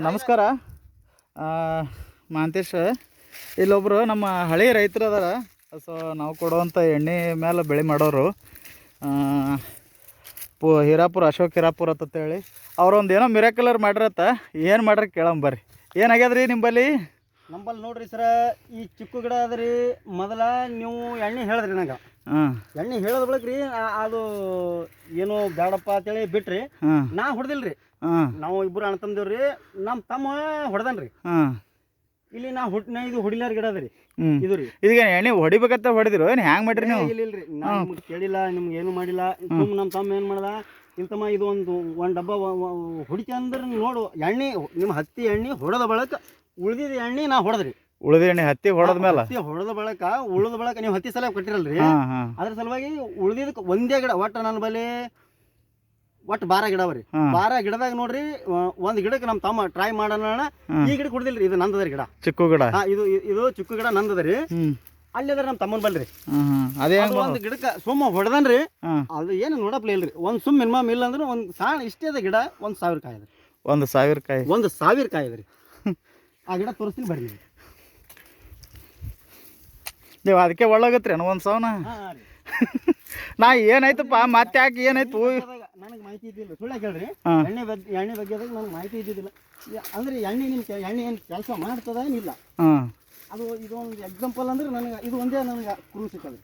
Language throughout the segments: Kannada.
ನಮಸ್ಕಾರ. ಆ, ಮಹಾಂತೇಶ್ ಇಲ್ಲೊಬ್ರು ನಮ್ಮ ಹಳೆ ರೈತರು ಅದಾರ. ಸೊ ನಾವು ಕೊಡುವಂಥ ಎಣ್ಣೆ ಮೇಲೆ ಬೆಳೆ ಮಾಡೋರು. ಪು ಹೀರಾಪುರ ಅಶೋಕ್ ಹೀರಾಪುರ ಅಂತೇಳಿ. ಅವ್ರೊಂದು ಏನೋ ಮಿರಾಕಲರ್ ಮಾಡಿರತ್ತ. ಏನು ಮಾಡ್ರಿ ಕೇಳಂ ಬರ್ರಿ. ಏನಾಗ್ಯದ್ರಿ ನಿಂಬಲ್ಲಿ? ನಂಬಲ್ಲಿ ನೋಡ್ರಿ ಸರ ಈ ಚಿಕ್ಕು ಗಿಡ ಅದ್ರಿ. ಮೊದಲ ನೀವು ಎಣ್ಣೆ ಹೇಳಿದ್ರಿ ನಂಗೆ ಎಣ್ಣೆ ಹೇಳೋದ್ ಬಳಕ್ರಿ ರೀ ಅದು ಏನು ಬೇಡಪ್ಪ ಅಂತೇಳಿ ಬಿಟ್ರಿ ನಾ ಹೊಡೆದಿಲ್ರಿ. ನಾವು ಇಬ್ಬರು ಅಣ್ಣ ತಂದೇವ್ರಿ ನಮ್ಮ ತಮ್ಮ ಹೊಡೆದನ್ರಿ. ಇಲ್ಲಿ ನಾ ಹುಟ್ ಇದು ಹೊಡಿಲಾರ ಗಿಡ ಅದ್ರಿ ಇದು ರೀ. ಇದೀಗ ಎಣ್ಣೆ ಹೊಡಿಬೇಕಂತ ಹೊಡೆದಿರು ಏನು ಹ್ಯಾಂಗ್ ಮಾಡ್ರಿ ನೀವು? ಇಲ್ಲ ಇಲ್ರಿ ನಾ ನಿಮ್ಗೆ ಕೇಳಿಲ್ಲ ನಿಮ್ಗೆ ಏನು ಮಾಡಿಲ್ಲ. ಸುಮ್ ನಮ್ಮ ತಮ್ಮ ಏನು ಮಾಡ್ದ ಇಂತಮ್ಮ ಇದು ಒಂದು ಒಂದು ಡಬ್ಬ ಹೊಡಿತ ಅಂದ್ರೆ ನೋಡು ಎಣ್ಣೆ ನಿಮ್ಮ ಹತ್ತಿ ಎಣ್ಣೆ ಹೊಡೆದ ಬಳಕ ಉಳಿದಿದ ಎಣ್ಣೆ ನಾ ಹೊಡೆದ್ರಿ. ಉಳಿದ ಎಣ್ಣೆ ಹತ್ತಿ ಹೊಡೆದ ಮೇಲೆ. ಹತ್ತಿ ಹೊಡೆದ ಬಳಕ ಉಳಿದ ಬಳಕ ನೀವು ಹತ್ತಿ ಸಲ ಕೊಟ್ಟಿರಲ್ರಿ. ಅದ್ರ ಸಲುವಾಗಿ ಉಳಿದಿದ್ದಕ್ಕೆ ಒಂದೇ ಗಿಡ ಒಟ್ಟು ನನ್ನ ಬಳಿ ಒಟ್ಟು ಬಾರ ಗಿಡ ಅವ್ರಿ. ಬಾರ ಗಿಡದಾಗ ನೋಡ್ರಿ ಒಂದ್ ಗಿಡಕ್ಕೆ ನಮ್ಮ ತಮ್ಮ ಟ್ರೈ ಮಾಡೋಣ ಈ ಗಿಡ ಕುಡ್ದಿಲ್ರಿ ಇದು ನಂದದ್ರಿ ಗಿಡ. ಚಿಕ್ಕು ಗಿಡ. ಇದು ಇದು ಚಿಕ್ಕ ಗಿಡ ನಂದದ್ರಿ ಅಲ್ಲಿ ಅದ್ರ ನಮ್ಮ ತಮ್ಮನ್ ಬಲ್ರಿ. ಅದೇ ಒಂದ್ ಗಿಡಕ್ಕೆ ಸುಮ್ಮ ಹೊಡೆದನ್ರಿ. ಅದು ಏನು ನೋಡಪ್ಲೇ ಇಲ್ರಿ. ಒಂದ್ ಸುಮ್ ಮಿನಿಮಮ್ ಇಲ್ಲ ಅಂದ್ರೆ ಒಂದ್ ಸಾಣ ಇಷ್ಟೇ ಅದ ಗಿಡ ಒಂದ್ ಸಾವಿರ ಕಾಯಿ ಒಂದ್ ಒಂದು ಸಾವಿರ ಕಾಯಿ. ಒಂದ್ ಸಾವಿರ ಕಾಯಿ ಅದ್ರಿ ಆ ಗಿಡ ತೋರಿಸ್ತೀನಿ ಬರ್ರಿ. ನೀವು ಅದಕ್ಕೆ ಒಳ್ಳಾಗತ್ರಿ ಏನೋ ಒಂದು ಸಾವಿನ ನಾ ಏನಾಯ್ತಪ್ಪ ಮತ್ತೆ ಯಾಕೆ ಏನಾಯ್ತು? ನನಗೆ ಮಾಹಿತಿ ಇದ್ದಿಲ್ಲ. ಸುಳ್ಳ ಕೇಳ್ರಿ. ಎಣ್ಣೆ ಬಗ್ಗೆ ಎಣ್ಣೆ ಬಗ್ಗೆ ನನಗೆ ಮಾಹಿತಿ ಇದ್ದಿದ್ದಿಲ್ಲ. ಅಂದ್ರೆ ಎಣ್ಣೆ ನಿಮ್ ಕೆ- ಎಣ್ಣೆ ಏನು ಕೆಲಸ ಮಾಡ್ತದ ಏನಿಲ್ಲ. ಅದು ಇದೊಂದು ಎಕ್ಸಾಂಪಲ್ ಅಂದ್ರೆ ನನಗೆ ಇದು ಒಂದೇ ನನಗೆ ಕುರು ಸಿಕ್ಕದು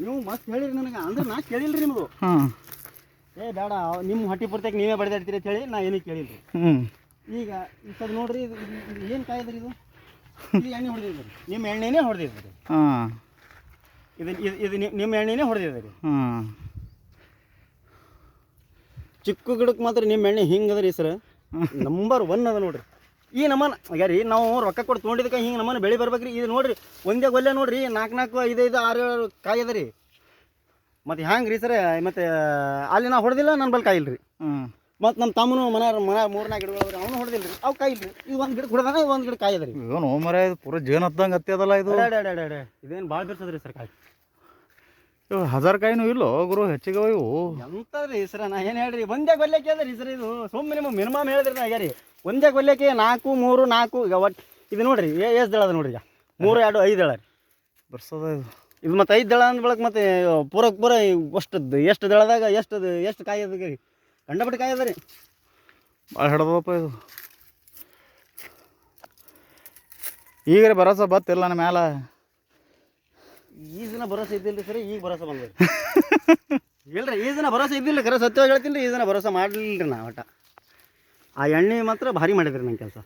ನೀವು ಮತ್ತೆ ಹೇಳಿರಿ ನನಗೆ ಅಂದ್ರೆ ನಾ ಕೇಳಿಲ್ರಿ ನಿಮ್ಮದು ಹಾಂ. ಏ ಬೇಡ ನಿಮ್ಮ ಹೊಟ್ಟಿ ಪೂರ್ತಿಯಾಗಿ ನೀವೇ ಬಡ್ದಾಡ್ತೀರಿ ಅಂತ ಹೇಳಿ ನಾ ಏನಕ್ಕೆ ಕೇಳಿಲ್ರಿ. ರೀ ಈಗ ಈಗ ನೋಡ್ರಿ ಏನು ಕಾಯ್ದ್ರಿ ಇದು? ಎಣ್ಣೆ ನಿಮ್ಮ ಎಣ್ಣೆನೇ ಹೊಡೆದಿದ್ರಿ. ಹಾಂ. ಇದು ಇದು ನಿಮ್ಮ ಎಣ್ಣೆನೇ ಹೊಡೆದಿದ್ದೀರಿ ಹಾಂ. ಚಿಕ್ಕ ಗಿಡಕ್ಕೆ ಮಾತ್ರ ನಿಮ್ಮ ಎಣ್ಣೆ ಹಿಂಗದ್ರಿ ಸರ್. ನಂಬರ್ ಒನ್ ಅದ ನೋಡ್ರಿ. ಈ ನಮನ ಯಾರೀ ನಾವು ರೊಕ್ಕ ಕೊಟ್ಟು ತೊಗೊಂಡಿದ್ದಕ್ಕೆ ಹಿಂಗೆ ನಮ್ಮನ್ನು ಬೆಳೆ ಬರ್ಬೇಕ್ರಿ. ಇದು ನೋಡ್ರಿ ಒಂದೇ ಗೊಲ್ಲೆ ನೋಡ್ರಿ ನಾಲ್ಕು ನಾಲ್ಕು ಐದು ಐದು ಆರು ಏಳು ಕಾಯಿ ಅದ ರೀ. ಮತ್ತು ಹ್ಯಾಂಗೆ ರೀ ಸರ್ ಮತ್ತು ಅಲ್ಲಿ ನಾವು ಹೊಡೆದಿಲ್ಲ ನನ್ನ ಬಲ್ ಕಾಯಿಲ್ಲ ಇಲ್ರಿ ಹಾಂ ಮತ್ತು ನಮ್ಮ ತಮ್ಮನು ಮನ ಮನೆ ಮೂರು ನಾಲ್ಕು ಗಿಡಗಳು ಅವನು ಹೊಡೆದಿಲ್ಲ ರೀ ಅವು ಕಾಯಿ ಇಲ್ರಿ ಇದು ಒಂದು ಗಿಡ ಹೊಡೆದಾನ ಒಂದು ಗಿಡ ಕಾಯಿ ಅದ್ರಿ ರೀ ಏನು ಮರ ಇದು ಪೂರ ಜೇನು ಹತ್ತಂಗೆ ಹತ್ತಿಯದಲ್ಲ ಇದು. ಇದೇನು ಭಾಳ ಬಿರ್ತದ್ರಿ ಸರ್ ಕಾಯಿ ಇವು ಹಜಾರ್ ಕಾಯಿನೂ ಇಲ್ಲೋ ಗುರು ಹೆಚ್ಚಿಗೆ ಇವು. ಎಂತದ್ರಿ ಸರ ನಾ ಏನು ಹೇಳ್ರಿ ಒಂದೇ ಗೊಲ್ಲೆಕೆ ಅದ ರೀ ಸರ್ ಇದು? ಸುಮ್ಮನೆ ನಿಮ್ಮ ಮಿನಿಮಮ್ ಹೇಳಿದ್ರಿ ನಾ ರೀ. ಒಂದೇ ಗೊಲ್ಲೆಕೆ ನಾಲ್ಕು ಮೂರು ನಾಲ್ಕು ಈಗ ಒಟ್ಟು ಇದು ನೋಡ್ರಿ ಎಷ್ಟು ದಳ ಅದ ನೋಡ್ರಿ ಈಗ? ಮೂರು ಎರಡು ಐದು ದಳ ರೀ. ಬರ್ಸದ ಇದು. ಇದು ಮತ್ತೆ ಐದು ದಳ ಅಂದ ಬಳಕ ಮತ್ತೆ ಪೂರಕ್ಕೆ ಪೂರ ಅಷ್ಟದ್ದು ಎಷ್ಟು ದಳದಾಗ ಎಷ್ಟು ಎಷ್ಟು ಕಾಯಿ ಅದಕ್ಕೆ ರೀ? ಕಂಡಪಟ್ಟು ಕಾಯಿ ಅದ ರೀ ಭಾಳ ಹಿಡ್ದಪ್ಪ ಇದು. ಈಗ ರೀ ಬರಸ ಬತ್ತಿಲ್ಲ ನನ್ನ ಮ್ಯಾಲ. ಈ ದಿನ ಭರೋಸೆ ಇದ್ದಿಲ್ಲ ಸರಿ ಈಗ ಭರೋಸಾ ಬಂದ್ರಿ ಇಲ್ಲರಿ ಈ ದಿನ ಭರೋಸಾ ಇದ್ದಿಲ್ಲ ಖರೆ ಸತ್ಯವಾಗಿ ಹೇಳ್ತೀನಿ ರೀ ಈ ದಿನ ಭರೋಸೆ ಮಾಡಲಿಲ್ಲ ರೀ ನಾ ಒಟ್ಟ. ಆ ಎಣ್ಣೆ ಮಾತ್ರ ಭಾರಿ ಮಾಡಿದ್ರಿ ನನ್ನ ಕೆಲಸ.